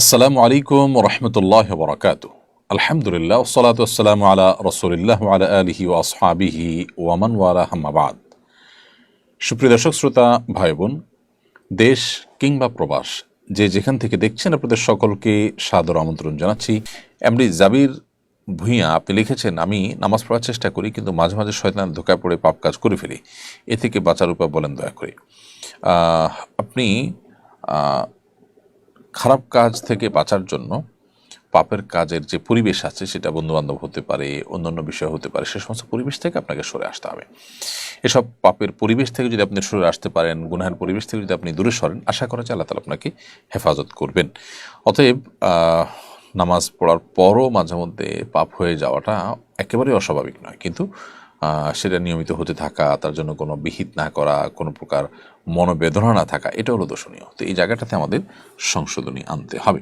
আসসালামু আলাইকুম রহমতুল্লাহ বরকাত আলহামদুলিল্লাহ সালাত আসসালাম আলা রসুলিল্লাহ আলা আলহি ও আসহাবিহি ওয়ামান ওয়ালা হাম্মাবাদ সুপ্রিয় দর্শক, শ্রোতা ভাই বোন দেশ কিংবা প্রবাস, যে যেখান থেকে দেখছেন আপনাদের সকলকে সাদর আমন্ত্রণ জানাচ্ছি। এমডি জাবির ভূঁইয়া, আপনি লিখেছেন, আমি নামাজ পড়ার চেষ্টা করি, কিন্তু মাঝে মাঝে শয়তান ধোকায় পড়ে পাপ কাজ করে ফেলি। এ থেকে বাঁচার উপায় বলেন দয়া করে। আপনি খারাপ কাজ থেকে বাঁচার জন্য পাপের কাজের যে পরিবেশ আছে, সেটা বন্ধুবান্ধব হতে পারে, অন্যান্য বিষয় হতে পারে, সে সমস্ত পরিবেশ থেকে আপনাকে সরে আসতে হবে। এসব পাপের পরিবেশ থেকে যদি আপনি সরে আসতে পারেন, গুনাহের পরিবেশ থেকে যদি আপনি দূরে সরেন, আশা করা যায় আল্লাহ তালা আপনাকে হেফাজত করবেন। অতএব নামাজ পড়ার পরও মাঝে মধ্যে পাপ হয়ে যাওয়াটা একেবারেই অস্বাভাবিক নয়। কিন্তু সেটা নিয়মিত হতে থাকা, তার জন্য কোনো বিহিত না করা, কোনো প্রকার মনোবেদনা না থাকা, এটা হলো দোষণীয় তো এই জায়গাটাতে আমাদের সংশোধনী আনতে হবে।